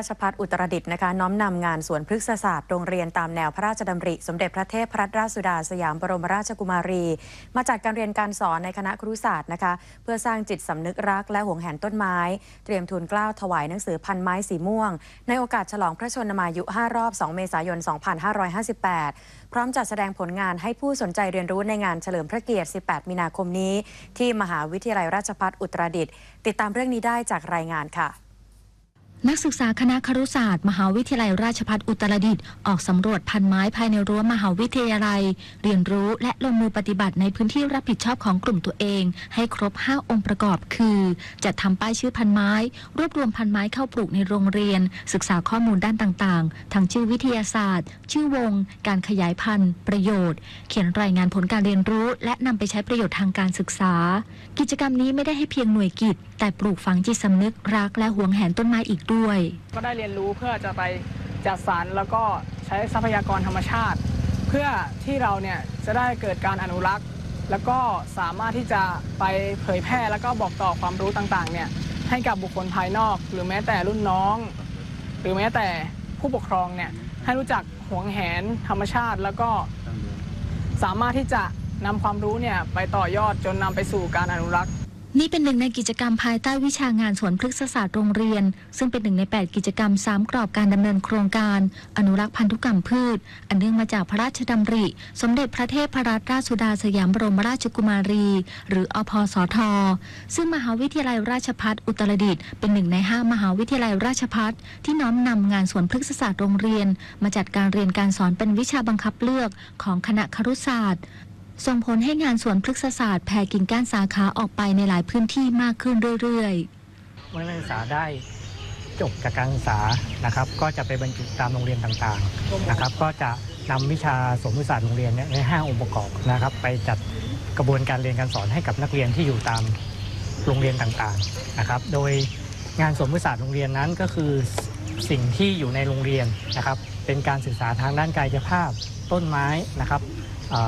ราชพัฒอุตรดิตถ์นะคะน้อมนำงานสวนพฤกษศาสตร์โรงเรียนตามแนวพระราชดำริ สมเด็จพระเทพรัตนราชสุดาสยามบรมราชกุมารี มาจัดการเรียนการสอนในคณะครุศาสตร์นะคะ เพื่อสร้างจิตสำนึกรักและห่วงแหนต้นไม้ เตรียมทูลเกล้าวถวายหนังสือพันไม้สีม่วง ในโอกาสฉลองพระชนมายุ 5 รอบ 2 เมษายน 2558 พร้อมจัดแสดงผลงานให้ผู้สนใจเรียนรู้ในงานเฉลิมพระเกียรติ 18 มีนาคมนี้ ที่มหาวิทยาลัยราชภัฏอุตรดิตถ์ติดตามเรื่องนี้ได้จากรายงานค่ะ นักศึกษาคณะครุศาสตร์ มหาวิทยาลัยราชภัฏอุตรดิตถ์ออกสำรวจพันไม้ภายในรั้วมหาวิทยาลัย เรียนรู้และลงมือปฏิบัติในพื้นที่รับผิดชอบของกลุ่มตัวเอง ให้ครบ 5 องค์ประกอบคือ จัดทำป้ายชื่อพันไม้ รวบรวมพันไม้เข้าปลูกในโรงเรียน ศึกษาข้อมูลด้านต่างๆ ทั้งชื่อวิทยาศาสตร์ ชื่อวง การขยายพันธุ์ ประโยชน์ เขียนรายงานผลการเรียนรู้ และนำไปใช้ประโยชน์ทางการศึกษา กิจกรรมนี้ไม่ได้ให้เพียงหน่วยกิจ แต่ปลูกฝังจิตสำนึกรักและหวงแหนต้นไม้อีกด้วยก็ได้เรียนรู้เพื่อจะไปจัดสรรแล้วก็ใช้ทรัพยากรธรรมชาติ เพื่อที่เราเนี่ยจะได้เกิดการอนุรักษ์ แล้วก็สามารถที่จะไปเผยแพร่แล้วก็บอกต่อความรู้ต่างๆเนี่ยให้กับบุคคลภายนอก หรือแม้แต่รุ่นน้อง หรือแม้แต่ผู้ปกครองเนี่ยให้รู้จักหวงแหนธรรมชาติ แล้วก็สามารถที่จะนำความรู้เนี่ยไปต่อยอดจนนำไปสู่การอนุรักษ์ นี่เป็นหนึ่งในกิจกรรมภายใต้วิชางานสวนพฤกษศาสตร์โรงเรียน ซึ่งเป็นหนึ่งใน 8 กิจกรรม 3 กรอบการดำเนินโครงการ อนุรักษ์พันธุกรรมพืช อันเนื่องมาจากพระราชดำริ สมเด็จพระเทพรัตนราชสุดาสยามบรมราชกุมารี หรืออพสท ซึ่งมหาวิทยาลัยราชภัฏอุตรดิตถ์เป็นหนึ่งใน 5 มหาวิทยาลัยราชภัฏที่น้อมนำงานสวนพฤกษศาสตร์โรงเรียน มาจัดการเรียนการสอนเป็นวิชาบังคับเลือกของคณะครุศาสตร์ ส่งผลให้งานสวนพฤกษศาสตร์แผ่กิ่งก้านสาขาออกไปในหลายพื้นที่มากขึ้นเรื่อยๆ เมื่อนักศึกษาได้จบจากการศึกษานะครับ ก็จะไปบรรจุตามโรงเรียนต่างๆนะครับ ก็จะนำวิชาสมมติศาสตร์โรงเรียนในห้าองค์ประกอบนะครับ ไปจัดกระบวนการเรียนการสอนให้กับนักเรียนที่อยู่ตามโรงเรียนต่างๆนะครับ โดยงานสมมติศาสตร์โรงเรียนนั้นก็คือสิ่งที่อยู่ในโรงเรียนนะครับ เป็นการศึกษาทางด้านกายภาพต้นไม้นะครับ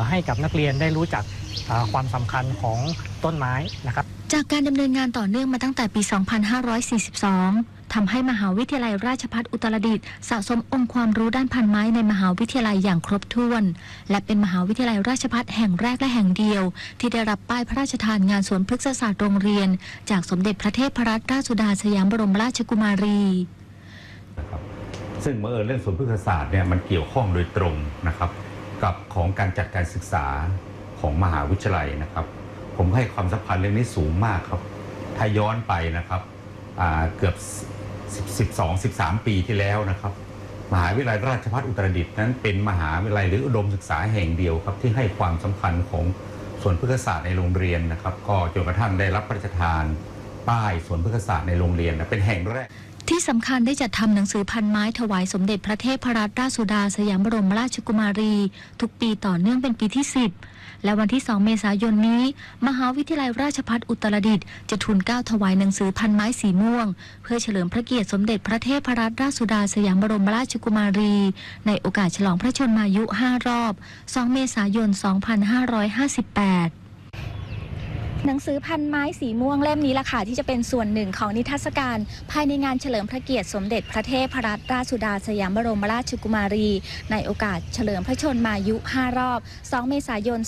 ให้กับนักเรียนได้รู้จักเอ่อความสำคัญของต้นไม้นะครับ จากการดำเนินงานต่อเนื่องมาตั้งแต่ปี 2542 ทำให้มหาวิทยาลัยราชภัฏอุตรดิตถ์สะสมองค์ความรู้ด้านพันไม้ในมหาวิทยาลัยอย่างครบถ้วน และเป็นมหาวิทยาลัยราชภัฏแห่งแรกและแห่งเดียว ที่ได้รับป้ายพระราชทานงานสวนพฤกษศาสตร์โรงเรียน จากสมเด็จพระเทพรัตนราชสุดาสยามบรมราชกุมารีซึ่งบังเอิญเรื่องสวนพฤกษศาสตร์เนี่ยมันเกี่ยวข้องโดยตรงนะครับ กับของการจัดการศึกษาของมหาวิทยาลัยนะครับ ผมให้ความสำคัญเรื่องนี้สูงมากครับ ถ้าย้อนไปนะครับอ่าเกือบ 12 13 ปีที่แล้วนะครับ มหาวิทยาลัยราชภัฏอุตรดิตถ์นั้นเป็นมหาวิทยาลัยหรืออุดมศึกษาแห่งเดียวครับ ที่ให้ความสำคัญของสวนพฤกษศาสตร์ในโรงเรียนนะครับ ก็จนกระทั่งได้รับพระราชทานป้ายสวนพฤกษศาสตร์ในโรงเรียนนะเป็นแห่งแรก ที่สำคัญได้จัดทำหนังสือพันไม้ถวายสมเด็จพระเทพรัตนราชสุดาสยามบรมราชกุมารี ทุกปีต่อเนื่องเป็นปีที่ 10 และวันที่ 2 เมษายนนี้ มหาวิทยาลัยราชภัฏอุตรดิตถ์จะทูลเก้าถวายหนังสือพันไม้สีม่วง เพื่อเฉลิมพระเกียรติสมเด็จพระเทพรัตนราชสุดาสยามบรมราชกุมารี ในโอกาสฉลองพระชนมายุ 5 รอบ 2 เมษายน 2558 หนังสือพันไม้สีม่วงเล่มนี้ล่ะค่ะที่จะเป็นส่วนหนึ่งของนิทรรศการ ภายในงานเฉลิมพระเกียรติสมเด็จพระเทพรัตนราชสุดาสยามบรมราชกุมารี ในโอกาสเฉลิมพระชนมายุ 5 รอบ 2 เมษายน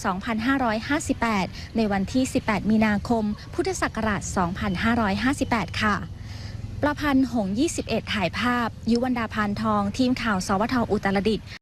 2558 ในวันที่ 18 มีนาคม พุทธศักราช 2558 ค่ะประพันธ์หงส์21 ถ่ายภาพ ยุวรรดาพานทอง ทีมข่าวสวทอุตรดิตถ์